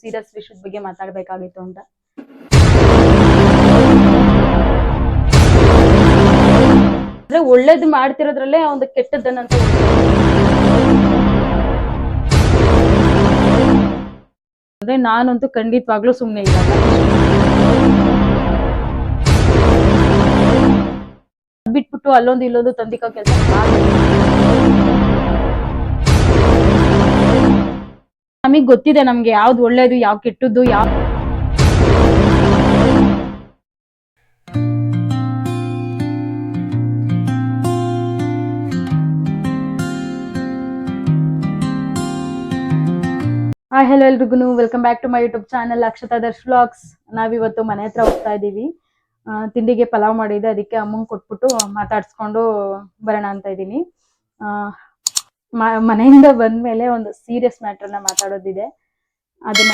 Serious ವಿಷಯದ ಬಗ್ಗೆ ಮಾತಾಡ್ಬೇಕಾಗಿತ್ತು ಅಂತ. ಅಂದ್ರೆ ಒಳ್ಳೇದು ಮಾಡ್ತಿರೋದ್ರಲ್ಲೇ ಒಂದು ಕೆಟ್ಟದ್ದನ್ನಂತ ಅಂದ್ರೆ ನಾನಂತೂ ಖಂಡಿತವಾಗ್ಲೂ ಸುಮ್ನೆ ಇರಲ್ಲ. ಬಿಟ್ಬಿಟ್ಟು ಅಲ್ಲೊಂದು ಇಲ್ಲೊಂದು ತಂದಿಕೋ ಕೆಲಸ ನಮಗ್ ಗೊತ್ತಿದೆ ನಮ್ಗೆ ಯಾವ್ದು ಒಳ್ಳೇದು, ಯಾವ್ ಕೆಟ್ಟದ್ದು, ಯಾವ ಹಾಯ್ ಹಲೋ ಎಲ್ರಿಗೂ welcome back to my YouTube channel Akshata Darsh vlogs ನಾವಿವತ್ತು ಮನೆ ಹತ್ರ ಹೋಗ್ತಾ ಇದ್ದೀವಿ. ತಿಂಡಿಗೆ ಪಲಾವ್ ಮಾಡಿದೆ ಅದಕ್ಕೆ ಅಮ್ಮಂಗೆ ಕೊಟ್ಬಿಟ್ಟು ಮಾತಾಡ್ಸ್ಕೊಂಡು ಬರೋಣ ಅಂತ ಇದ್ದೀನಿ. ಮನೆಯಿಂದ ಬಂದ್ಮೇಲೆ ಒಂದು ಸೀರಿಯಸ್ ಮ್ಯಾಟರ್ನ ಮಾತಾಡೋದಿದೆ. ಅದನ್ನ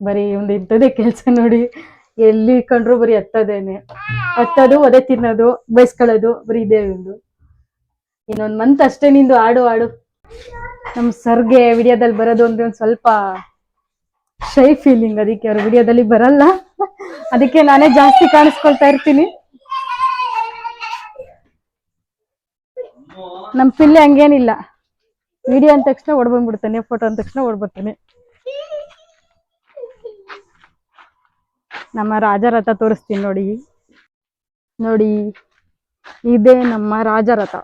ಬರೀ ಒಂದು ಇಂಥದೇ ಕೆಲಸ ನೋಡಿ. ಎಲ್ಲಿ ಕಂಡ್ರು ಬರೀ ಹತ್ತದೇನೆ ಹತ್ತೋದು ಒದೆ ತಿನ್ನೋದು, ಬೈಸ್ಕೊಳ್ಳೋದು, ಬರೀ ಇದೇ ಒಂದು. ಇನ್ನೊಂದ್ ಮಂತ್ ಅಷ್ಟೇ ನಿಂದು ಆಡು ಆಡು. ನಮ್ ಸರ್ಗೆ ವಿಡಿಯೋದಲ್ಲಿ ಬರೋದು ಅಂದ್ರೆ ಒಂದ್ ಸ್ವಲ್ಪ ಶೈ ಫೀಲಿಂಗ್ ಅದಕ್ಕೆ ಅವ್ರ ವಿಡಿಯೋದಲ್ಲಿ ಬರಲ್ಲ. ಅದಕ್ಕೆ ನಾನೇ ಜಾಸ್ತಿ ಕಾಣಿಸ್ಕೊಳ್ತಾ ಇರ್ತೀನಿ. ನಮ್ ಪಿಲ್ಲೆ ಹಂಗೇನಿಲ್ಲ. ವಿಡಿಯೋ ಅಂದ ತಕ್ಷಣ ಓಡ್ ಬಂದ್ಬಿಡ್ತಾನೆ, ಫೋಟೋ ಅಂದ ತಕ್ಷಣ ಓಡ್ ಬರ್ತಾನೆ. ನಮ್ಮ ರಾಜರಥ ತೋರಿಸ್ತೀನಿ ನೋಡಿ. ನೋಡಿ, ಇದೇ ನಮ್ಮ ರಾಜರಥ.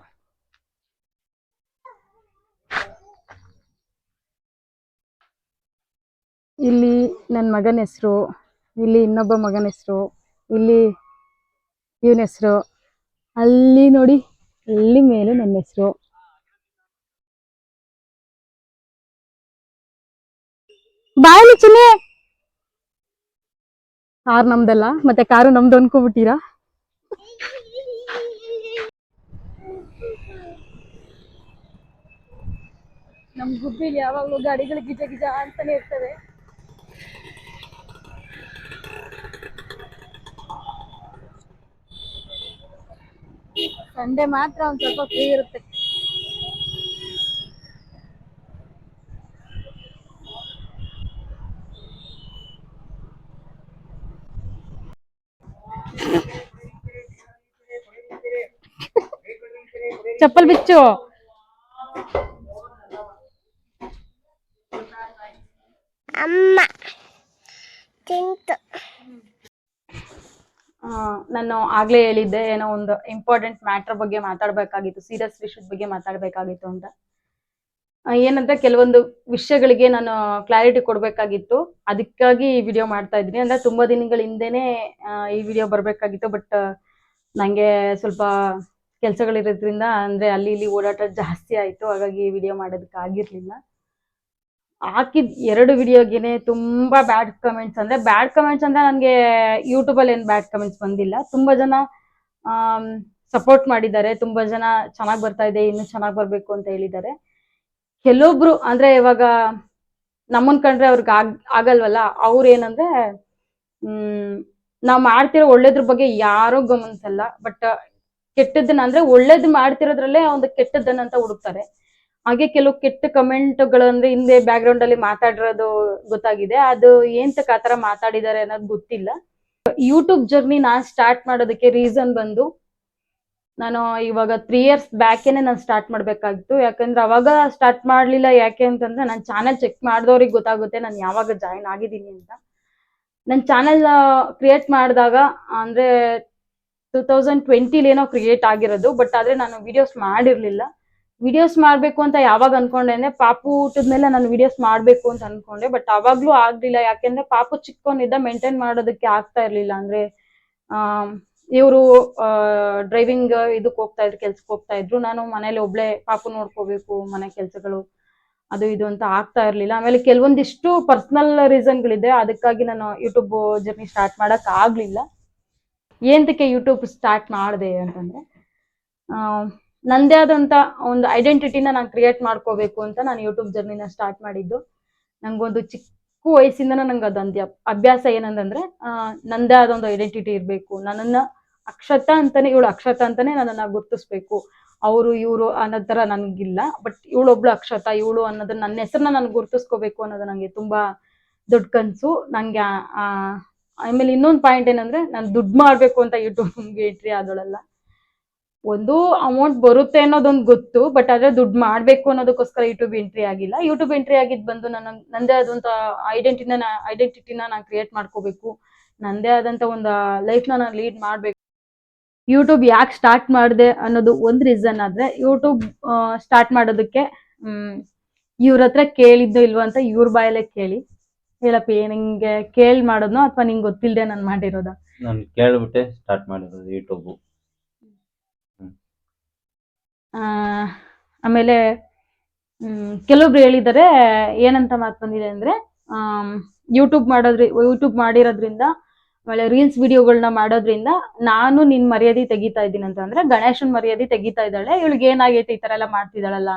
ಇಲ್ಲಿ ನನ್ನ ಮಗನ ಹೆಸರು, ಇಲ್ಲಿ ಇನ್ನೊಬ್ಬ ಮಗನ ಹೆಸರು, ಇಲ್ಲಿ ಇವನ ಹೆಸರು. ಅಲ್ಲಿ ನೋಡಿ. ಅಲ್ಲಿ ಮೇಲೆ ನನ್ನ ಹೆಸರು. ಬಾಯಲ್ಲಿ ಚಿನ್ನೆ. ಕಾರ್ ನಮ್ದಲ್ಲ, ಮತ್ತೆ ಕಾರು ನಮ್ದು ಅನ್ಕೊಂಡ್ಬಿಟ್ಟಿರಾ ನಮ್ ಗುಬ್ಬಿಲಿ ಯಾವಾಗ್ಲೂ ಗಾಡಿಗಳು ಗಿಜ ಗಿಜ ಅಂತಾನೆ ಇರ್ತವೆ. ಸಂಡೆ ಮಾತ್ರ ಒಂದ್ ಸ್ವಲ್ಪ ಫ್ರೀ ಇರುತ್ತೆ. ಚಪ್ಪಲ್ ಬಿಚ್ಚು ಅಮ್ಮ ತಿಂತು ಆ, ನಾನು ಆಗ್ಲೇ ಹೇಳಿದ್ದೆ, ಏನೋ ಒಂದು ಇಂಪಾರ್ಟೆಂಟ್ ಮ್ಯಾಟರ್ ಬಗ್ಗೆ ಮಾತಾಡ್ಬೇಕಾಗಿತ್ತು ಸೀರಿಯಸ್ ವಿಷಯದ ಬಗ್ಗೆ ಮಾತಾಡ್ಬೇಕಾಗಿತ್ತು ಅಂತ. ಏನಂದ್ರೆ ಕೆಲವೊಂದು ವಿಷಯಗಳಿಗೆ ನಾನು ಕ್ಲಾರಿಟಿ ಕೊಡಬೇಕಾಗಿತ್ತು. ಅದಕ್ಕಾಗಿ ಈ ವಿಡಿಯೋ ಮಾಡ್ತಾ ಇದ್ದೀನಿ. ಅಂದ್ರೆ ತುಂಬಾ ದಿನಗಳ ಹಿಂದೆನೆ ಈ ವಿಡಿಯೋ ಬರಬೇಕಾಗಿತ್ತು. ಬಟ್ ನಂಗೆ ಸ್ವಲ್ಪ ಕೆಲಸಗಳಿರೋದ್ರಿಂದ ಅಂದ್ರೆ ಅಲ್ಲಿ ಇಲ್ಲಿ ಓಡಾಟ ಜಾಸ್ತಿ ಆಯ್ತು. ಹಾಗಾಗಿ ಈ ವಿಡಿಯೋ ಮಾಡೋದಕ್ಕೆ ಆಗಿರ್ಲಿಲ್ಲ. ಹಾಕಿದ್ ಎರಡು ವಿಡಿಯೋಗೆನೆ ತುಂಬಾ ಬ್ಯಾಡ್ ಕಮೆಂಟ್ಸ್ ಅಂದ್ರೆ ಬ್ಯಾಡ್ ಕಮೆಂಟ್ಸ್ ಅಂದ್ರೆ ನನಗೆ ಯೂಟ್ಯೂಬ್ ಅಲ್ಲಿ ಏನ್ ಬ್ಯಾಡ್ ಕಮೆಂಟ್ಸ್ ಬಂದಿಲ್ಲ. ತುಂಬಾ ಜನ ಸಪೋರ್ಟ್ ಮಾಡಿದ್ದಾರೆ. ತುಂಬಾ ಜನ ಚೆನ್ನಾಗ್ ಬರ್ತಾ ಇದೆ, ಇನ್ನು ಚೆನ್ನಾಗ್ ಬರ್ಬೇಕು ಅಂತ ಹೇಳಿದ್ದಾರೆ. ಕೆಲವೊಬ್ರು ಅಂದ್ರೆ ಇವಾಗ ನಮ್ಮನ್ ಕಂಡ್ರೆ ಅವ್ರಿಗೆ ಆಗ್, ಆಗಲ್ವಲ್ಲ? ಅವ್ರು ಏನಂದ್ರೆ, ಹ್ಮ್, ನಾವ್ ಮಾಡ್ತಿರೋ ಒಳ್ಳೇದ್ರ ಬಗ್ಗೆ ಯಾರೂ ಗಮನಿಸಲ್ಲ. ಬಟ್ ಕೆಟ್ಟದ್ದನ್ನ ಅಂದ್ರೆ ಒಳ್ಳೇದ್ ಮಾಡ್ತಿರೋದ್ರಲ್ಲೇ ಒಂದು ಕೆಟ್ಟದ್ದನ್ನ ಅಂತ ಹುಡುಕ್ತಾರೆ. ಹಾಗೆ ಕೆಲವು ಕೆಟ್ಟ ಕಮೆಂಟ್ಗಳು ಅಂದ್ರೆ ಹಿಂದೆ ಬ್ಯಾಕ್ ಗ್ರೌಂಡ್ ಅಲ್ಲಿ ಮಾತಾಡಿರೋದು ಗೊತ್ತಾಗಿದೆ. ಅದು ಏಂತಕ್ ಆತರ ಮಾತಾಡಿದ್ದಾರೆ ಅನ್ನೋದು ಗೊತ್ತಿಲ್ಲ. ಯೂಟ್ಯೂಬ್ ಜರ್ನಿ ನಾನ್ ಸ್ಟಾರ್ಟ್ ಮಾಡೋದಕ್ಕೆ ರೀಸನ್ ಬಂದು ನಾನು ಇವಾಗ ತ್ರೀ ಇಯರ್ಸ್ ಬ್ಯಾಕ್ ಬ್ಯಾಕೇನೆ ನಾನು ಸ್ಟಾರ್ಟ್ ಮಾಡ್ಬೇಕಾಗಿತ್ತು. ಯಾಕಂದ್ರೆ ಅವಾಗ ಸ್ಟಾರ್ಟ್ ಮಾಡ್ಲಿಲ್ಲ ಯಾಕೆ ಅಂತಂದ್ರೆ ನನ್ನ ಚಾನೆಲ್ ಚೆಕ್ ಮಾಡಿದವ್ರಿಗೆ ಗೊತ್ತಾಗುತ್ತೆ ನಾನು ಯಾವಾಗ ಜಾಯಿನ್ ಆಗಿದ್ದೀನಿ ಅಂತ. ನನ್ನ ಚಾನೆಲ್ ಕ್ರಿಯೇಟ್ ಮಾಡಿದಾಗ ಅಂದ್ರೆ ಟೂ ತೌಸಂಡ್ ಟ್ವೆಂಟಿಲಿ ಏನೋ ಕ್ರಿಯೇಟ್ ಆಗಿರೋದು ಬಟ್ ಆದ್ರೆ ನಾನು ವಿಡಿಯೋಸ್ ಮಾಡಿರ್ಲಿಲ್ಲ. ವಿಡಿಯೋಸ್ ಮಾಡ್ಬೇಕು ಅಂತ ಯಾವಾಗ ಅನ್ಕೊಂಡೆ ಪಾಪು ಊಟದ್ಮೇಲೆ ನಾನು ವಿಡಿಯೋಸ್ ಮಾಡ್ಬೇಕು ಅಂತ ಅನ್ಕೊಂಡೆ ಬಟ್ ಅವಾಗ್ಲೂ ಆಗ್ಲಿಲ್ಲ. ಯಾಕೆಂದ್ರೆ ಪಾಪು ಚಿಕ್ಕವನಿದ್ದ ಮೇಂಟೈನ್ ಮಾಡೋದಕ್ಕೆ ಆಗ್ತಾ ಇರ್ಲಿಲ್ಲ. ಅಂದ್ರೆ, ಆ, ಇವರು ಡ್ರೈವಿಂಗ್ ಇದಕ್ಕೆ ಹೋಗ್ತಾ ಇದ್ರು, ಕೆಲ್ಸಕ್ಕೆ ಹೋಗ್ತಾ ಇದ್ರು. ನಾನು ಮನೇಲಿ ಒಬ್ಳೆ ಪಾಪು ನೋಡ್ಕೋಬೇಕು, ಮನೆ ಕೆಲ್ಸಗಳು, ಅದು ಇದು ಅಂತ ಆಗ್ತಾ ಇರ್ಲಿಲ್ಲ. ಆಮೇಲೆ ಕೆಲವೊಂದಿಷ್ಟು ಪರ್ಸನಲ್ ರೀಸನ್ಗಳಿದೆ ಅದಕ್ಕಾಗಿ ನಾನು ಯೂಟ್ಯೂಬ್ ಜರ್ನಿ ಸ್ಟಾರ್ಟ್ ಮಾಡಕ್ ಆಗ್ಲಿಲ್ಲ. ಏಂತಕ್ಕೆ ಯೂಟ್ಯೂಬ್ ಸ್ಟಾರ್ಟ್ ಮಾಡಿದೆ ಅಂತಂದ್ರೆ ನಂದೇ ಆದಂತ ಒಂದು ಐಡೆಂಟಿಟಿನ ನಾನು ಕ್ರಿಯೇಟ್ ಮಾಡ್ಕೋಬೇಕು ಅಂತ ನಾನು ಯೂಟ್ಯೂಬ್ ಜರ್ನಿನ ಸ್ಟಾರ್ಟ್ ಮಾಡಿದ್ದು. ನಂಗೊಂದು ಚಿಕ್ಕ ವಯಸ್ಸಿಂದನೂ ನಂಗೆ ಅಭ್- ಅಭ್ಯಾಸ ಏನಂದ್ರೆ ನಂದೇ ಆದ ಒಂದು ಐಡೆಂಟಿಟಿ ಇರಬೇಕು. ನನ್ನನ್ನ ಅಕ್ಷತ ಅಂತಾನೆ, ಇವಳು ಅಕ್ಷತ ಅಂತಾನೆ ನನ್ನನ್ನ ಗುರ್ತಿಸ್ಬೇಕು. ಅವರು, ಇವರು ಅನ್ನೋ ಥರ ನನಗಿಲ್ಲ ಬಟ್ ಇವಳೊಬ್ಳು ಅಕ್ಷತ, ಇವಳು ಅನ್ನೋದನ್ನ ನನ್ನ ಹೆಸರನ್ನ ನಾನು ಗುರುತಿಸ್ಕೋಬೇಕು ಅನ್ನೋದು ನನಗೆ ತುಂಬಾ ದೊಡ್ಡ ಕನಸು. ನನಗೆ ಆಮೇಲೆ ಇನ್ನೊಂದು ಪಾಯಿಂಟ್ ಏನಂದ್ರೆ ನಾನು ದುಡ್ಡು ಮಾಡಬೇಕು ಅಂತ ಯೂಟ್ಯೂಬ್ ಎಂಟ್ರಿ ಆದೋಳಲ್ಲ. ಒಂದು ಅಮೌಂಟ್ ಬರುತ್ತೆ ಅನ್ನೋದೊಂದು ಗೊತ್ತು ಬಟ್ ಆದ್ರೆ ದುಡ್ಡು ಮಾಡಬೇಕು ಅನ್ನೋದಕ್ಕೋಸ್ಕರ ಯೂಟ್ಯೂಬ್ ಎಂಟ್ರಿ ಆಗಿಲ್ಲ. ಯೂಟ್ಯೂಬ್ ಎಂಟ್ರಿ ಆಗಿದ್ ಬಂದು ನನ್ನ, ನಂದೇ ಆದಂತ ಐಡೆಂಟಿಟಿನ ಐಡೆಂಟಿಟಿನ ನಾನು ಕ್ರಿಯೇಟ್ ಮಾಡ್ಕೋಬೇಕು. ನಂದೇ ಆದಂತ ಒಂದು ಲೈಫ್ನ ನಾನು ಲೀಡ್ ಮಾಡಬೇಕು. ಯೂಟ್ಯೂಬ್ ಯಾಕೆ ಸ್ಟಾರ್ಟ್ ಮಾಡಿದೆ ಅನ್ನೋದು ಒಂದು ರೀಸನ್ ಆದ್ರೆ ಯೂಟ್ಯೂಬ್ ಸ್ಟಾರ್ಟ್ ಮಾಡೋದಕ್ಕೆ ಇವ್ರ ಹತ್ರ ಕೇಳಿದ್ದು ಇಲ್ವೋ ಅಂತ ಇವ್ರ ಬಾಯಲ್ಲೇ ಕೇಳಿ. ಹೇಳಪ್ಪ ನಿಂಗೆ ಕೇಳಿ ಮಾಡೋದ್ನೋ ಅಥವಾ ನಿಂಗೆ ಗೊತ್ತಿಲ್ಲದೆ ನಾನು ಮಾಡಿರೋದ? ನಾನು ಕೇಳಿಬಿಟ್ಟೆ ಸ್ಟಾರ್ಟ್ ಮಾಡಿರೋದು ಯೂಟ್ಯೂಬು ಆಮೇಲೆ ಕೆಲವೊಬ್ರು ಹೇಳಿದ್ದಾರೆ, ಏನಂತ ಮಾತು ಬಂದಿದೆ ಅಂದ್ರೆ ಯೂಟ್ಯೂಬ್ ಮಾಡೋದ್ರಿ ಯೂಟ್ಯೂಬ್ ಮಾಡಿರೋದ್ರಿಂದ ಆಮೇಲೆ ರೀಲ್ಸ್ ವಿಡಿಯೋಗಳನ್ನ ಮಾಡೋದ್ರಿಂದ ನಾನು ನಿನ್ ಮರ್ಯಾದೆ ತೆಗಿತಾ ಇದ್ದೀನಿ ಅಂತ ಅಂದ್ರೆ, ಗಣೇಶನ್ ಮರ್ಯಾದೆ ತೆಗಿತಾ ಇದ್ದಾಳೆ, ಇವಳಿಗೆ ಏನಾಗೈತೆ ಈ ತರ ಎಲ್ಲ ಮಾಡ್ತಿದ್ದಾಳಲ್ಲ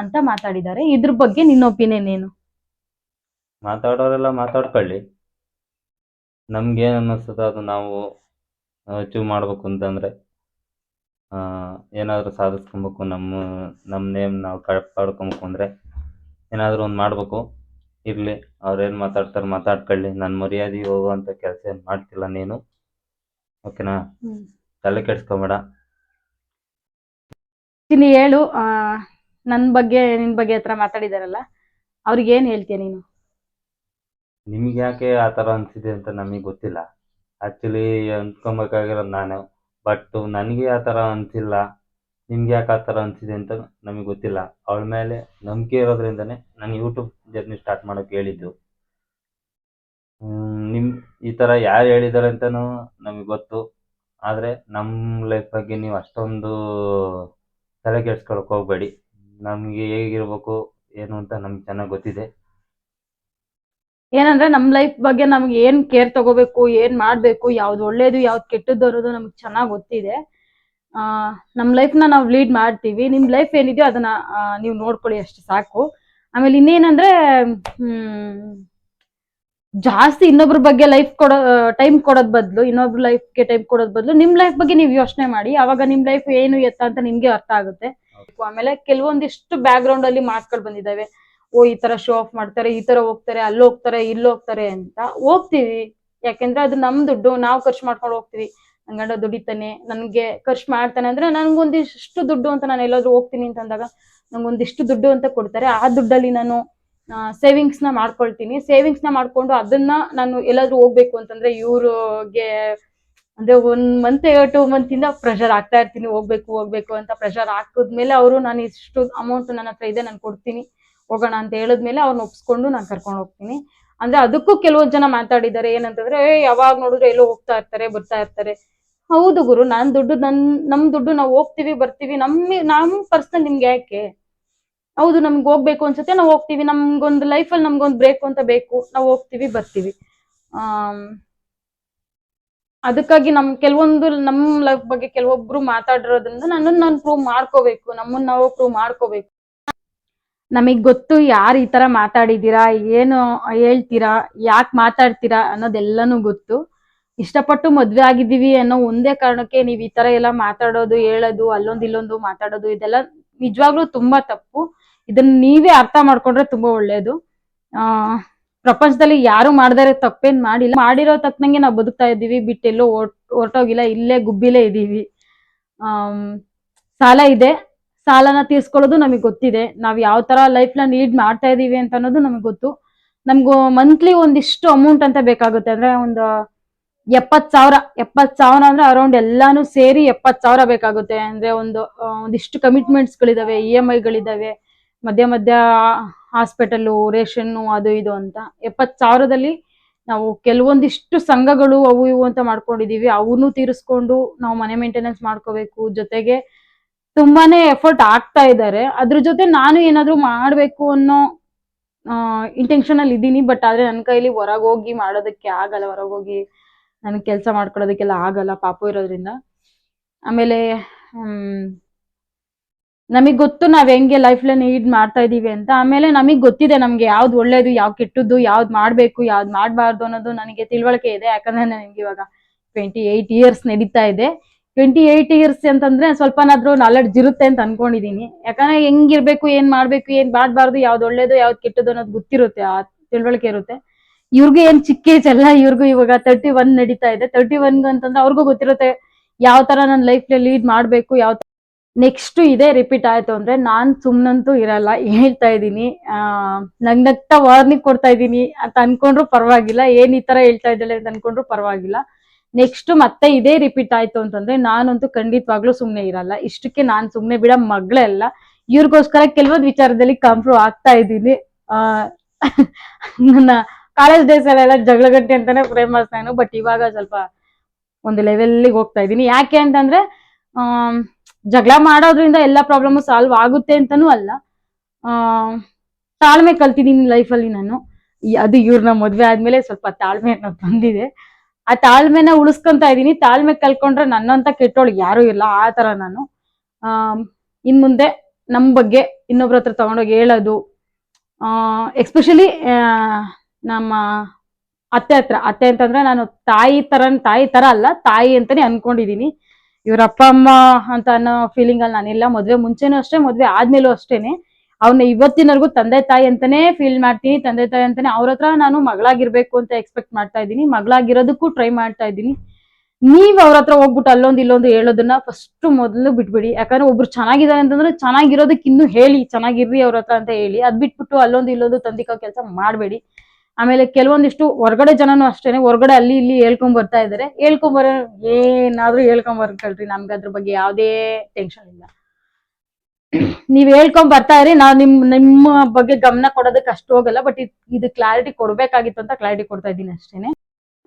ಅಂತ ಮಾತಾಡಿದ್ದಾರೆ. ಇದ್ರ ಬಗ್ಗೆ ನಿನ್ನ ಒಪಿನಿಯನ್ ಏನು? ಮಾತಾಡೋರೆಲ್ಲ ಮಾತಾಡ್ಕೊಳ್ಳಿ. ನಮ್ಗೇನು ಅನ್ನಿಸ್ತದೆ ಅದು ನಾವು ಅಚೀವ್ ಮಾಡ್ಬೇಕು ಅಂತಂದರೆ ಏನಾದರೂ ಸಾಧಿಸ್ಕೊಬೇಕು ನಮ್ಮ ನಮ್ಮ ನೇಮ್ ನಾವು ಕಾಪಾಡ್ಕೊಬೇಕು ಅಂದರೆ ಏನಾದರೂ ಒಂದು ಮಾಡಬೇಕು. ಇರಲಿ ಅವ್ರೇನು ಮಾತಾಡ್ತಾರೆ ಮಾತಾಡ್ಕೊಳ್ಳಿ. ನನ್ನ ಮರ್ಯಾದೆ ಹೋಗುವಂಥ ಕೆಲಸ ಏನು ಮಾಡ್ತಿಲ್ಲ ನೀನು. ಓಕೆನಾ ತಲೆ ಕೆಡಿಸ್ಕೊಬೇಡ. ನೀನು ಹೇಳು ಆ, ನನ್ ಬಗ್ಗೆ ನಿನ್ ಬಗ್ಗೆ ಹತ್ರ ಮಾತಾಡಿದಾರಲ್ಲ ಅವ್ರಿಗೆ ಏನು ಹೇಳ್ತೀಯ ನೀನು? ನಿಮ್ಗೆ ಯಾಕೆ ಆ ಥರ ಅನಿಸಿದೆ ಅಂತ ನಮಗೆ ಗೊತ್ತಿಲ್ಲ. ಆ್ಯಕ್ಚುಲಿ ಅಂದ್ಕೊಬೇಕಾಗಿರೋದು ನಾನು. ಬಟ್ ನನಗೆ ಆ ಥರ ಅನಿಸಿಲ್ಲ. ನಿಮ್ಗೆ ಯಾಕೆ ಆ ಥರ ಅನಿಸಿದೆ ಅಂತ ನಮಗೆ ಗೊತ್ತಿಲ್ಲ. ಅವಳ ಮೇಲೆ ನಂಬಿಕೆ ಇರೋದ್ರಿಂದನೇ ನಾನು ಯೂಟ್ಯೂಬ್ ಜರ್ನಿ ಸ್ಟಾರ್ಟ್ ಮಾಡೋಕ್ಕೆ ಹೇಳಿದ್ದು. ನಿಮ್ಮ ಈ ಥರ ಯಾರು ಹೇಳಿದ್ದಾರೆ ಅಂತಲೂ ನಮಗೆ ಗೊತ್ತು. ಆದರೆ ನಮ್ಮ ಲೈಫ್ ಬಗ್ಗೆ ನೀವು ಅಷ್ಟೊಂದು ತಲೆ ಕೆಡ್ಸ್ಕೊಳಕ್ಕೆ ಹೋಗಬೇಡಿ. ನಮಗೆ ಹೇಗಿರ್ಬೇಕು, ಏನು ಅಂತ ನಮ್ಗೆ ಚೆನ್ನಾಗಿ ಗೊತ್ತಿದೆ. ಏನಂದ್ರೆ ನಮ್ ಲೈಫ್ ಬಗ್ಗೆ ನಮ್ಗೆ ಏನ್ ಕೇರ್ ತಗೋಬೇಕು ಏನ್ ಮಾಡ್ಬೇಕು ಯಾವ್ದು ಒಳ್ಳೇದು ಯಾವ್ದು ಕೆಟ್ಟದ್ದು ಅನ್ನೋದು ನಮ್ಗೆ ಚೆನ್ನಾಗ್ ಗೊತ್ತಿದೆ. ಆ ನಮ್ ಲೈಫ್ನ ನಾವು ಲೀಡ್ ಮಾಡ್ತೀವಿ. ನಿಮ್ ಲೈಫ್ ಏನಿದೆಯೋ ಅದನ್ನ ನೀವು ನೋಡ್ಕೊಳ್ಳಿ ಅಷ್ಟು ಸಾಕು. ಆಮೇಲೆ ಇನ್ನೇನಂದ್ರೆ ಹ್ಮ್ ಜಾಸ್ತಿ ಇನ್ನೊಬ್ರ ಬಗ್ಗೆ ಲೈಫ್ ಕೊಡೋ ಟೈಮ್ ಕೊಡೋದ್ ಬದಲು ಇನ್ನೊಬ್ರ ಲೈಫ್ಗೆ ಟೈಮ್ ಕೊಡೋದ್ ಬದಲು ನಿಮ್ ಲೈಫ್ ಬಗ್ಗೆ ನೀವು ಯೋಚನೆ ಮಾಡಿ. ಅವಾಗ ನಿಮ್ ಲೈಫ್ ಏನು ಎತ್ತ ಅಂತ ನಿಮ್ಗೆ ಅರ್ಥ ಆಗುತ್ತೆ. ಆಮೇಲೆ ಕೆಲವೊಂದಿಷ್ಟು ಬ್ಯಾಕ್ ಗ್ರೌಂಡ್ ಅಲ್ಲಿ ಮಾಡ್ಕೊಂಡು ಬಂದಿದ್ದಾವೆ. ಓ, ಈ ತರ ಶೋ ಆಫ್ ಮಾಡ್ತಾರೆ, ಈ ತರ ಹೋಗ್ತಾರೆ, ಅಲ್ಲಿ ಹೋಗ್ತಾರೆ, ಇಲ್ಲಿ ಹೋಗ್ತಾರೆ ಅಂತ ಹೋಗ್ತೀವಿ. ಯಾಕೆಂದ್ರೆ ಅದು ನಮ್ ದುಡ್ಡು, ನಾವು ಖರ್ಚು ಮಾಡ್ಕೊಂಡು ಹೋಗ್ತೀವಿ. ನನ್ ಗಂಡ ದುಡಿತಾನೆ, ನನ್ಗೆ ಖರ್ಚು ಮಾಡ್ತಾನೆ ಅಂದ್ರೆ ನನ್ಗೊಂದಿಷ್ಟು ದುಡ್ಡು ಅಂತ ನಾನು ಎಲ್ಲಾದ್ರೂ ಹೋಗ್ತೀನಿ ಅಂತ ಅಂದಾಗ ನಂಗೊಂದಿಷ್ಟು ದುಡ್ಡು ಅಂತ ಕೊಡ್ತಾರೆ. ಆ ದುಡ್ಡಲ್ಲಿ ನಾನು ಸೇವಿಂಗ್ಸ್ನ ಮಾಡ್ಕೊಳ್ತೀನಿ. ಸೇವಿಂಗ್ಸ್ನ ಮಾಡ್ಕೊಂಡು ಅದನ್ನ ನಾನು ಎಲ್ಲಾದ್ರೂ ಹೋಗ್ಬೇಕು ಅಂತಂದ್ರೆ ಇವ್ರಿಗೆ ಅಂದ್ರೆ ಒನ್ ಮಂತ್ ಟು ಮಂತ್ ಇಂದ ಪ್ರೆಷರ್ ಆಗ್ತಾ ಇರ್ತೀನಿ. ಹೋಗ್ಬೇಕು ಹೋಗ್ಬೇಕು ಅಂತ ಪ್ರೆಷರ್ ಹಾಕಿದ್ಮೇಲೆ ಅವರು ನಾನು ಇಷ್ಟು ಅಮೌಂಟ್ ನನ್ನ ಹತ್ರ ಇದೆ, ನಾನು ಕೊಡ್ತೀನಿ. ಹೋಗೋಣ ಅಂತ ಹೇಳಿದ್ಮೇಲೆ ಅವ್ರನ್ನ ಒಪ್ಸ್ಕೊಂಡು ನಾನು ಕರ್ಕೊಂಡು ಹೋಗ್ತೀನಿ. ಅಂದ್ರೆ ಅದಕ್ಕೂ ಕೆಲವೊಂದ್ ಜನ ಮಾತಾಡಿದ್ದಾರೆ ಏನಂತಂದ್ರೆ ಯಾವಾಗ ನೋಡಿದ್ರೆ ಎಲ್ಲೋ ಹೋಗ್ತಾ ಇರ್ತಾರೆ, ಬರ್ತಾ ಇರ್ತಾರೆ. ಹೌದು ಗುರು, ನಾನ್ ದುಡ್ಡು ನನ್, ನಮ್ ದುಡ್ಡು ನಾವು ಹೋಗ್ತೀವಿ, ಬರ್ತೀವಿ ನಮ್ಮ ನಮ್ ಪರ್ಸನಲ್ ನಿಮ್ಗೆ ಯಾಕೆ? ಹೌದು, ನಮ್ಗೆ ಹೋಗ್ಬೇಕು ಅನ್ಸುತ್ತೆ, ನಾವು ಹೋಗ್ತೀವಿ, ನಮ್ಗೊಂದು ಅಲ್ಲಿ ನಮ್ಗೊಂದು ಬ್ರೇಕ್ ಅಂತ ಬೇಕು, ನಾವು ಹೋಗ್ತೀವಿ, ಬರ್ತೀವಿ. ಆ ಅದಕ್ಕಾಗಿ ನಮ್, ಕೆಲವೊಂದು ನಮ್ ಲೈಫ್ ಬಗ್ಗೆ ಕೆಲವೊಬ್ರು ಮಾತಾಡಿರೋದ್ರಿಂದ ನನ್ನನ್ನು ನಾನು ಪ್ರೂವ್ ಮಾಡ್ಕೋಬೇಕು, ನಮ್ಮನ್ನ ನಾವು ಪ್ರೂವ್ ಮಾಡ್ಕೋಬೇಕು. ನಮಗ್ ಗೊತ್ತು ಯಾರು ಈ ತರ ಮಾತಾಡಿದೀರಾ, ಏನು ಹೇಳ್ತೀರಾ, ಯಾಕೆ ಮಾತಾಡ್ತೀರಾ ಅನ್ನೋದೆಲ್ಲನೂ ಗೊತ್ತು. ಇಷ್ಟಪಟ್ಟು ಮದ್ವೆ ಆಗಿದ್ದೀವಿ ಅನ್ನೋ ಒಂದೇ ಕಾರಣಕ್ಕೆ ನೀವ್ ಈ ತರ ಎಲ್ಲ ಮಾತಾಡೋದು, ಹೇಳೋದು, ಅಲ್ಲೊಂದು ಇಲ್ಲೊಂದು ಮಾತಾಡೋದು, ಇದೆಲ್ಲ ನಿಜವಾಗ್ಲೂ ತುಂಬಾ ತಪ್ಪು. ಇದನ್ನ ನೀವೇ ಅರ್ಥ ಮಾಡ್ಕೊಂಡ್ರೆ ತುಂಬಾ ಒಳ್ಳೇದು. ಆ, ಪ್ರಪಂಚದಲ್ಲಿ ಯಾರು ಮಾಡ್ದಾರೆ ತಪ್ಪೇನ್ ಮಾಡಿಲ್ಲ. ಮಾಡಿರೋ ತಕ್ಕನಂಗೆ ನಾವು ಬದುಕ್ತಾ ಇದ್ದೀವಿ, ಬಿಟ್ಟೆಲ್ಲೋ ಹೊರಟೋಗಿಲ್ಲ ಇಲ್ಲೇ ಗುಬ್ಬಿಲೇ ಇದ್ದೀವಿ ಆ ಸಾಲ ಇದೆ. ಸಾಲನ ತೀರ್ಸ್ಕೊಳ್ಳೋದು ನಮಗೆ ಗೊತ್ತಿದೆ. ನಾವ್ ಯಾವ ತರ ಲೈಫ್ನ ಲೀಡ್ ಮಾಡ್ತಾ ಇದೀವಿ ಅಂತ ಅನ್ನೋದು ನಮಗೆ ಗೊತ್ತು. ನಮ್ಗೂ ಮಂತ್ಲಿ ಒಂದಿಷ್ಟು ಅಮೌಂಟ್ ಅಂತ ಬೇಕಾಗುತ್ತೆ. ಅಂದ್ರೆ ಒಂದು ಎಪ್ಪತ್ ಸಾವಿರ ಎಪ್ಪತ್ ಸಾವಿರ ಅಂದ್ರೆ ಅರೌಂಡ್ ಎಲ್ಲಾನು ಸೇರಿ ಎಪ್ಪತ್ ಸಾವಿರ ಬೇಕಾಗುತ್ತೆ. ಅಂದ್ರೆ ಒಂದು ಒಂದಿಷ್ಟು ಕಮಿಟ್ಮೆಂಟ್ಸ್ ಗಳಿದಾವೆ ಇ ಎಂ ಐಗಳಿದಾವೆ ಮಧ್ಯ ಮಧ್ಯ ಹಾಸ್ಪಿಟಲ್ ರೇಷನ್ ಅದು ಇದು ಅಂತ. ಎಪ್ಪತ್ ಸಾವಿರದಲ್ಲಿ ನಾವು ಕೆಲವೊಂದಿಷ್ಟು ಸಂಘಗಳು ಅವು ಇವು ಅಂತ ಮಾಡ್ಕೊಂಡಿದೀವಿ. ಅವುನು ತೀರಿಸ್ಕೊಂಡು ನಾವು ಮನೆ ಮೇಂಟೆನೆನ್ಸ್ ಮಾಡ್ಕೋಬೇಕು. ಜೊತೆಗೆ ತುಂಬಾನೇ ಎಫರ್ಟ್ ಆಗ್ತಾ ಇದ್ದಾರೆ ಅದ್ರ ಜೊತೆ ನಾನು ಏನಾದ್ರು ಮಾಡ್ಬೇಕು ಅನ್ನೋ ಇಂಟೆನ್ಷನ್ ಅಲ್ಲಿ ಇದ್ದೀನಿ. ಬಟ್ ಆದ್ರೆ ನನ್ನ ಕೈಲಿ ಹೋಗಿ ಮಾಡೋದಕ್ಕೆ ಆಗಲ್ಲ. ಹೊರಗೆ ಹೋಗಿ ನನಗೆ ಕೆಲಸ ಮಾಡ್ಕೊಳ್ಳೋದಕ್ಕೆಲ್ಲ ಆಗಲ್ಲ. ಪಾಪ ಇರೋದ್ರಿಂದ. ಆಮೇಲೆ ನಮಗ್ ಗೊತ್ತು ನಾವ್ ಹೆಂಗೆ ಲೈಫ್ ಲೀಡ್ ಮಾಡ್ತಾ ಇದೀವಿ ಅಂತ. ಆಮೇಲೆ ನಮಗ್ ಗೊತ್ತಿದೆ ನಮ್ಗೆ ಯಾವ್ದು ಒಳ್ಳೇದು ಯಾವ್ ಕೆಟ್ಟದ್ದು, ಯಾವ್ದು ಮಾಡ್ಬೇಕು, ಯಾವ್ದು ಮಾಡ್ಬಾರ್ದು ಅನ್ನೋದು ನನಗೆ ತಿಳುವಳಿಕೆ ಇದೆ. ಯಾಕಂದ್ರೆ ನನಗೆ ಇವಾಗ ಟ್ವೆಂಟಿ ಏಯ್ಟ್ ಇಯರ್ಸ್ ನಡೀತಾ ಇದೆ. ಟ್ವೆಂಟಿ ಏಟ್ ಇಯರ್ಸ್ ಅಂತಂದ್ರೆ ಸ್ವಲ್ಪನಾದ್ರೂ ನಾಲೆಡ್ಜ್ ಇರುತ್ತೆ ಅಂತ ಅನ್ಕೊಂಡಿದೀನಿ. ಯಾಕಂದ್ರೆ ಹೆಂಗಿರ್ಬೇಕು, ಏನ್ ಮಾಡ್ಬೇಕು, ಏನ್ ಮಾಡ್ಬಾರ್ದು, ಯಾವ್ದು ಒಳ್ಳೇದು, ಯಾವ್ದು ಕೆಟ್ಟದ್ದು ಅನ್ನೋದು ಗೊತ್ತಿರುತ್ತೆ, ಆ ತಿಳುವಳಿಕೆ ಇರುತ್ತೆ. ಇವ್ರಿಗೂ ಏನ್ ಚಿಕ್ಕ ಏಜ್ ಅಲ್ಲ, ಇವ್ರಿಗೂ ಇವಾಗ ತರ್ಟಿ ಒನ್ ನಡೀತಾ ಇದೆ. ತರ್ಟಿ ಒನ್ ಅಂತಂದ್ರೆ ಅವ್ರಿಗೂ ಗೊತ್ತಿರುತ್ತೆ ಯಾವ ತರ ನನ್ನ ಲೈಫ್ ಲೀಡ್ ಮಾಡ್ಬೇಕು, ಯಾವ ನೆಕ್ಸ್ಟ್ ಇದೇ ರಿಪೀಟ್ ಆಯ್ತು ಅಂದ್ರೆ ನಾನ್ ಸುಮ್ನಂತೂ ಇರಲ್ಲ, ಹೇಳ್ತಾ ಇದ್ದೀನಿ. ಆ, ನಂಗ್ ನಗ್ತಾ ವಾರ್ನಿಂಗ್ ಕೊಡ್ತಾ ಇದ್ದೀನಿ. ಅಂತ ಅನ್ಕೊಂಡ್ರು ಪರವಾಗಿಲ್ಲ. ಏನ್ ಈ ತರ ಹೇಳ್ತಾ ಇದ್ದಾಳೆ ಅಂತ ಅನ್ಕೊಂಡ್ರು ಪರವಾಗಿಲ್ಲ. ನೆಕ್ಸ್ಟ್ ಮತ್ತೆ ಇದೇ ರಿಪೀಟ್ ಆಯ್ತು ಅಂತಂದ್ರೆ ನಾನಂತೂ ಖಂಡಿತವಾಗ್ಲೂ ಸುಮ್ನೆ ಇರಲ್ಲ. ಇಷ್ಟಕ್ಕೆ ನಾನ್ ಸುಮ್ನೆ ಬಿಡ ಅಲ್ಲ. ಇವ್ರಿಗೋಸ್ಕರ ಕೆಲವೊಂದು ವಿಚಾರದಲ್ಲಿ ಕಂಪ್ರೂವ್ ಆಗ್ತಾ ಇದ್ದೀನಿ. ಆ, ನನ್ನ ಕಾಲೇಜ್ ಡೇಸ್ ಅಲ್ಲೆಲ್ಲ ಜಗಳ ಗಂಟೆ ಅಂತಾನೆ ಫೇಮಸ್ ನಾನು ಬಟ್ ಇವಾಗ ಸ್ವಲ್ಪ ಒಂದು ಲೆವೆಲ್ಗೆ ಹೋಗ್ತಾ ಇದ್ದೀನಿ. ಯಾಕೆ ಅಂತಂದ್ರೆ ಆ ಜಗಳ ಮಾಡೋದ್ರಿಂದ ಎಲ್ಲ ಪ್ರಾಬ್ಲಮ್ ಸಾಲ್ವ್ ಆಗುತ್ತೆ ಅಂತಾನೂ ಅಲ್ಲ. ಆ ತಾಳ್ಮೆ ಕಲ್ತಿದ್ದೀನಿ ಲೈಫಲ್ಲಿ ನಾನು. ಅದು ಇವ್ರನ್ನ ಮದ್ವೆ ಆದ್ಮೇಲೆ ಸ್ವಲ್ಪ ತಾಳ್ಮೆ ಅನ್ನೋದು ಬಂದಿದೆ. ಆ ತಾಳ್ಮೆನ ಉಳಿಸ್ಕೊಂತ ಇದೀನಿ. ತಾಳ್ಮೆ ಕಲ್ಕೊಂಡ್ರೆ ನನ್ನಂತ ಕೆಟ್ಟೋಳು ಯಾರು ಇಲ್ಲ. ಆ ತರ ನಾನು. ಆ, ಇನ್ ಮುಂದೆ ನಮ್ ಬಗ್ಗೆ ಇನ್ನೊಬ್ರ ಹತ್ರ ತಗೊಂಡೋಗಿ ಹೇಳೋದು ಎಸ್ಪೆಷಲಿ ನಮ್ಮ ಅತ್ತೆ ಹತ್ರ. ಅತ್ತೆ ಅಂತಂದ್ರೆ ನಾನು ತಾಯಿ ತರ ತಾಯಿ ತರ ಅಲ್ಲ, ತಾಯಿ ಅಂತಾನೆ ಅನ್ಕೊಂಡಿದೀನಿ. ಇವ್ರ ಅಪ್ಪ, ಅಮ್ಮ ಅಂತ ಅನ್ನೋ ಫೀಲಿಂಗ್ ಅಲ್ಲಿ ನಾನಿಲ್ಲ. ಮದ್ವೆ ಮುಂಚೆನೂ ಅಷ್ಟೇ, ಮದ್ವೆ ಆದ್ಮೇಲೂ ಅಷ್ಟೇನೆ. ಅವ್ನ ಇವತ್ತಿನವರೆಗೂ ತಂದೆ ತಾಯಿ ಅಂತಾನೆ ಫೀಲ್ ಮಾಡ್ತೀನಿ, ತಂದೆ ತಾಯಿ ಅಂತಾನೆ ಅವ್ರ ಹತ್ರ ನಾನು ಮಗಳಾಗಿರ್ಬೇಕು ಅಂತ ಎಕ್ಸ್ಪೆಕ್ಟ್ ಮಾಡ್ತಾ ಇದ್ದೀನಿ, ಮಗಳಾಗಿರೋದಕ್ಕೂ ಟ್ರೈ ಮಾಡ್ತಾ ಇದ್ದೀನಿ. ನೀವ್ ಅವ್ರ ಹತ್ರ ಹೋಗ್ಬಿಟ್ಟು ಅಲ್ಲೊಂದು ಇಲ್ಲೊಂದು ಹೇಳೋದನ್ನ ಫಸ್ಟ್ ಮೊದಲು ಬಿಟ್ಬಿಡಿ. ಯಾಕಂದ್ರೆ ಒಬ್ರು ಚೆನ್ನಾಗಿದ್ದಾರೆ ಅಂತಂದ್ರೆ ಚೆನ್ನಾಗಿರೋದಕ್ಕೆ ಇನ್ನೂ ಹೇಳಿ, ಚೆನ್ನಾಗಿರ್ರಿ ಅವ್ರ ಹತ್ರ ಅಂತ ಹೇಳಿ. ಅದ್ ಬಿಟ್ಬಿಟ್ಟು ಅಲ್ಲೊಂದು ಇಲ್ಲೊಂದು ತಂದಿಕೋ ಕೆಲಸ ಮಾಡಬೇಡಿ. ಆಮೇಲೆ ಕೆಲವೊಂದಿಷ್ಟು ಹೊರಗಡೆ ಜನನು ಅಷ್ಟೇನೆ, ಹೊರಗಡೆ ಅಲ್ಲಿ ಇಲ್ಲಿ ಹೇಳ್ಕೊಂಡ್ ಬರ್ತಾ ಇದಾರೆ. ಹೇಳ್ಕೊಂಡ್ ಬರೋ ಏನಾದ್ರೂ ಹೇಳ್ಕೊಂಡ್ ಬರ್ಕಳ್ರಿ. ನಮ್ಗೆ ಅದ್ರ ಬಗ್ಗೆ ಯಾವುದೇ ಟೆನ್ಷನ್ ಇಲ್ಲ. ನೀವ್ ಹೇಳ್ಕೊಂಡ್ ಬರ್ತಾ ಇರಿ, ನಾವ್ ನಿಮ್, ನಿಮ್ಮ ಬಗ್ಗೆ ಗಮನ ಕೊಡೋದಕ್ಕೆ ಅಷ್ಟು ಹೋಗಲ್ಲ ಬಟ್ ಇದು ಕ್ಲಾರಿಟಿ ಕೊಡ್ಬೇಕಾಗಿತ್ತು ಅಂತ ಕ್ಲಾರಿಟಿ ಕೊಡ್ತಾ ಇದ್ದೀನಿ ಅಷ್ಟೇನೆ.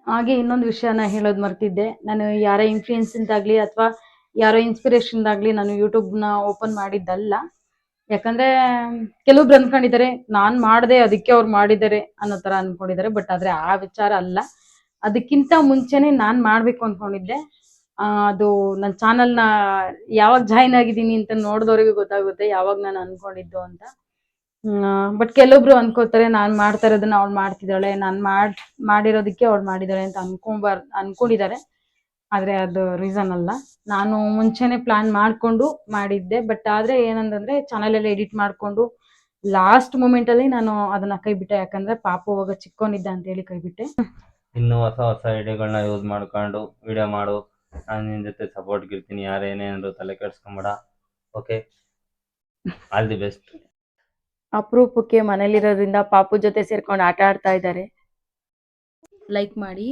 ಹಾಗೆ ಇನ್ನೊಂದು ವಿಷಯನ ಹೇಳೋದ್ ಮರ್ತಿದ್ದೆ. ನಾನು ಯಾರ ಇನ್ಫ್ಲೂಯೆನ್ಸ್ ಇಂದಾಗ್ಲಿ ಅಥವಾ ಯಾರೋ ಇನ್ಸ್ಪಿರೇಷನ್ ಆಗ್ಲಿ ನಾನು ಯೂಟ್ಯೂಬ್ನ ಓಪನ್ ಮಾಡಿದ್ದಲ್ಲ. ಯಾಕಂದ್ರೆ ಕೆಲವೊಬ್ರು ಅನ್ಕೊಂಡಿದ್ದಾರೆ ನಾನ್ ಮಾಡ್ದೆ, ಅದಕ್ಕೆ ಅವ್ರು ಮಾಡಿದ್ದಾರೆ ಅನ್ನೋ ತರ ಅನ್ಕೊಂಡಿದ್ದಾರೆ ಬಟ್ ಆದ್ರೆ ಆ ವಿಚಾರ ಅಲ್ಲ. ಅದಕ್ಕಿಂತ ಮುಂಚೆನೆ ನಾನ್ ಮಾಡ್ಬೇಕು ಅನ್ಕೊಂಡಿದ್ದೆ. ಅದು ನನ್ನ ಚಾನಲ್ನ ಯಾವಾಗ ಜಾಯಿನ್ ಆಗಿದ್ದೀನಿ ಅಂತ ನೋಡಿದವ್ರಿಗೆ ಗೊತ್ತಾಗುತ್ತೆ, ಯಾವಾಗ ನಾನು ಅನ್ಕೊಂಡಿದ್ದು ಅಂತ. ಬಟ್ ಕೆಲವೊಬ್ರು ಅನ್ಕೋತಾರೆ ನಾನ್ ಮಾಡ್ತಾ ಇರೋದನ್ನ ಅವ್ಳು ಮಾಡ್ತಿದ್ದಾಳೆ, ನಾನ್ ಮಾಡ್, ಮಾಡಿರೋದಕ್ಕೆ ಅವ್ಳು ಮಾಡಿದಾಳೆ ಅಂತ ಅನ್ಕೊಂಬಾರ್, ಅನ್ಕೊಂಡಿದ್ದಾರೆ. ಆದ್ರೆ ಅದು ರೀಸನ್ ಅಲ್ಲ. ನಾನು ಮುಂಚೆನೆ ಪ್ಲಾನ್ ಮಾಡ್ಕೊಂಡು ಮಾಡಿದ್ದೆ ಬಟ್ ಆದ್ರೆ ಏನಂತಂದ್ರೆ ಚಾನೆಲ್ ಎಲ್ಲ ಎಡಿಟ್ ಮಾಡ್ಕೊಂಡು ಲಾಸ್ಟ್ ಮೂಮೆಂಟ್ ಅಲ್ಲಿ ನಾನು ಅದನ್ನ ಕೈ ಬಿಟ್ಟೆ ಯಾಕಂದ್ರೆ ಪಾಪ ಚಿಕ್ಕೋನಿದ್ದ ಅಂತ ಹೇಳಿ ಕೈ ಬಿಟ್ಟೆ ಇನ್ನು ಹೊಸ ಹೊಸ ಐಡಿಯಾಗಳನ್ನ ಯೂಸ್ ಮಾಡ್ಕೊಂಡು ವಿಡಿಯೋ ಮಾಡು. ನಾನು ನಿನ್ನ ಜೊತೆ ಸಪೋರ್ಟ್ ಇರ್ತೀನಿ ಯಾರೇನೇನಾದ್ರು ತಲೆ ಕೆಡ್ಸ್ಕೊಂಬೇಡ. ಓಕೆ ಆಲ್ ದಿ ಬೆಸ್ಟ್ ಅಪರೂಪಕ್ಕೆ ಮನೇಲಿರೋದ್ರಿಂದ ಪಾಪು ಜೊತೆ ಸೇರ್ಕೊಂಡು ಆಟ ಆಡ್ತಾ ಇದ್ದಾರೆ. ಲೈಕ್ ಮಾಡಿ.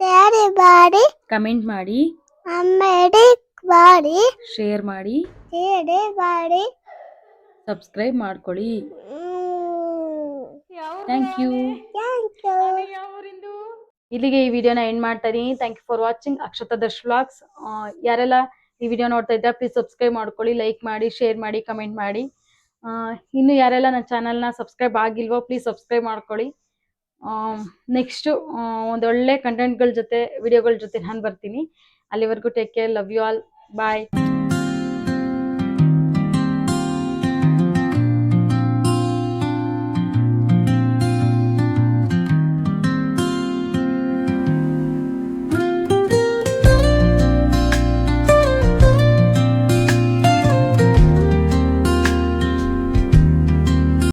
ಶೇರ್ ಮಾಡಿ. ಕಮೆಂಟ್ ಮಾಡಿ. ಅಮ್ಮಡಿ ಮಾಡಿ. ಶೇರ್ ಮಾಡಿ. ಮಾಡಿ. ಸಬ್ಸ್ಕ್ರೈಬ್ ಮಾಡ್ಕೊಳ್ಳಿ. ಥ್ಯಾಂಕ್ ಯು ಥ್ಯಾಂಕ್ ಯು ಇಲ್ಲಿಗೆ ಈ ವಿಡಿಯೋನ ಎಂಡ್ ಮಾಡ್ತಾ thank you for watching Akshata Darsh vlogs ಯಾರೆಲ್ಲ ಈ ವಿಡಿಯೋ ನೋಡ್ತಾ ಇದ್ದಾರೆ ಪ್ಲೀಸ್ ಸಬ್ಸ್ಕ್ರೈಬ್ ಮಾಡ್ಕೊಳ್ಳಿ ಲೈಕ್ ಮಾಡಿ ಶೇರ್ ಮಾಡಿ ಕಮೆಂಟ್ ಮಾಡಿ. ಇನ್ನು ಯಾರೆಲ್ಲ ನನ್ನ ಚಾನಲ್ನ ಸಬ್ಸ್ಕ್ರೈಬ್ ಆಗಿಲ್ವೋ ಪ್ಲೀಸ್ ಸಬ್ಸ್ಕ್ರೈಬ್ ಮಾಡ್ಕೊಳ್ಳಿ. ನೆಕ್ಸ್ಟ್ ಒಂದೊಳ್ಳೆ ಕಂಟೆಂಟ್ಗಳ ಜೊತೆ ವಿಡಿಯೋಗಳ ಜೊತೆ ನಾನು ಬರ್ತೀನಿ. ಅಲ್ಲಿವರೆಗೂ take care love you all bye